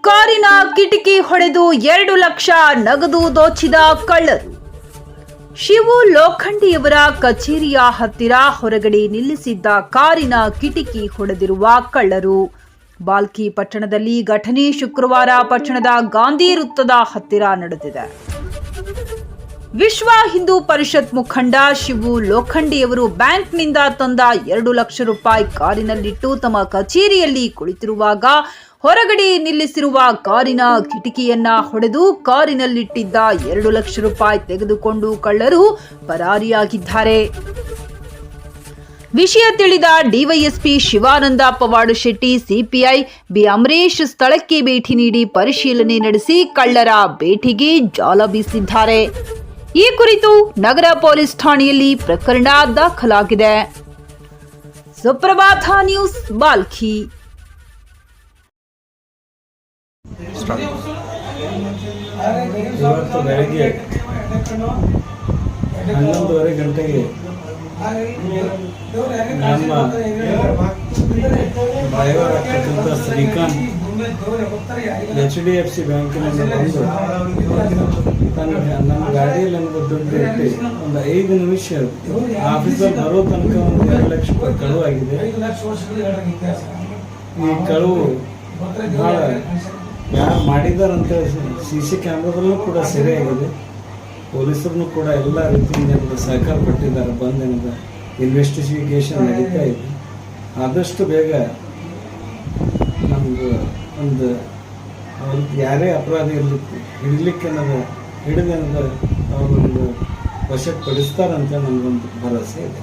ಕಾರಿನ ಕಿಟಕಿ ಹೊಡೆದು ಎರಡು ಲಕ್ಷ ನಗದು ದೋಚಿದ ಕಳ್ಳರು. ಶಿವು ಲೋಖಂಡಿಯವರ ಕಚೇರಿಯ ಹತ್ತಿರ ಹೊರಗಡೆ ನಿಲ್ಲಿಸಿದ್ದ ಕಾರಿನ ಕಿಟಕಿ ಹೊಡೆದಿರುವ ಕಳ್ಳರು. ಬಾಲ್ಕಿ ಪಟ್ಟಣದಲ್ಲಿ ಘಟನೆ ಶುಕ್ರವಾರ ಪಟ್ಟಣದ ಗಾಂಧಿ ವೃತ್ತದ ಹತ್ತಿರ ನಡೆದಿದೆ. ವಿಶ್ವ ಹಿಂದೂ ಪರಿಷತ್ ಮುಖಂಡ ಶಿವು ಲೋಖಂಡಿಯವರು ಬ್ಯಾಂಕ್ನಿಂದ ತಂದ ಎರಡು ಲಕ್ಷ ರೂಪಾಯಿ ಕಾರಿನಲ್ಲಿಟ್ಟು ತಮ್ಮ ಕಚೇರಿಯಲ್ಲಿ ಕುಳಿತಿರುವಾಗ ಹೊರಗಡೆ ನಿಲ್ಲಿಸಿರುವ ಕಾರಿನ ಕಿಟಕಿಯನ್ನ ಹೊಡೆದು ಕಾರಿನಲ್ಲಿಟ್ಟಿದ್ದ ಎರಡು ಲಕ್ಷ ರೂಪಾಯಿ ತೆಗೆದುಕೊಂಡು ಕಳ್ಳರು ಪರಾರಿಯಾಗಿದ್ದಾರೆ. ವಿಷಯ ತಿಳಿದ DYSP Shivananda Pavadu Shetty, CPI B Amaresh ಸ್ಥಳಕ್ಕೆ ಭೇಟಿ ನೀಡಿ ಪರಿಶೀಲನೆ ನಡೆಸಿ ಕಳ್ಳರ ಭೇಟಿಗೆ ಜಾಲ ಬೀಸಿದ್ದಾರೆ. ಈ ಕುರಿತು ನಗರ ಪೊಲೀಸ್ ಠಾಣೆಯಲ್ಲಿ ಪ್ರಕರಣ ದಾಖಲಾಗಿದೆ. ಸುಪ್ರಭಾತ ನ್ಯೂಸ್ ಬಾಲ್ಕಿ. ಇವತ್ತು ಬೆಳಗ್ಗೆ ಹನ್ನೊಂದುವರೆ ಗಂಟೆಗೆ ನಮ್ಮ ಡ್ರೈವರ್ ಆಗ್ತಕ್ಕಂಥ Srikanth H D F C ಬ್ಯಾಂಕಿನಲ್ಲಿ ಬಂದು ತನ್ನ ನನ್ನ ಗಾಡಿಯಲ್ಲಿ ನನಗೆ ದುಡ್ಡು ಇಟ್ಟು ಒಂದು ಐದು ನಿಮಿಷ ಆಫೀಸಲ್ಲಿ ಬರೋ ತನಕ ಒಂದು ಎರಡು ಲಕ್ಷ ರೂಪಾಯಿ ಕಳುವಾಗಿದೆ. ಈ ಕಳುವು ಭಾಳ ಯಾರು ಮಾಡಿದಾರಂತ ಸಿ ಸಿ ಕ್ಯಾಮ್ರಾದಲ್ಲೂ ಕೂಡ ಸೆರೆಯಾಗಿದೆ. ಪೊಲೀಸರನ್ನು ಕೂಡ ಎಲ್ಲ ರೀತಿಯಿಂದ ಸಹಕಾರ ಕೊಟ್ಟಿದ್ದಾರೆ. ಬಂದ್ ಏನಾದ್ರು ಇನ್ವೆಸ್ಟಿಗೇಷನ್ ನಡೀತಾ ಇದೆ. ಆದಷ್ಟು ಬೇಗ ನಮ್ಗೆ ಒಂದು ಅವ್ರಿಗೆ ಯಾರೇ ಅಪರಾಧ ಇರಲಿಕ್ಕೆ ಹಿಡಲಿಕ್ಕೆ ಅನ್ನೋದು ಹಿಡಿದು ಅನ್ನೋದು ಅವ್ರೊಂದು ವಶಕ್ಕೆ ಪಡಿಸ್ತಾರಂತ ನಮಗೊಂದು ಭರವಸೆ ಇದೆ.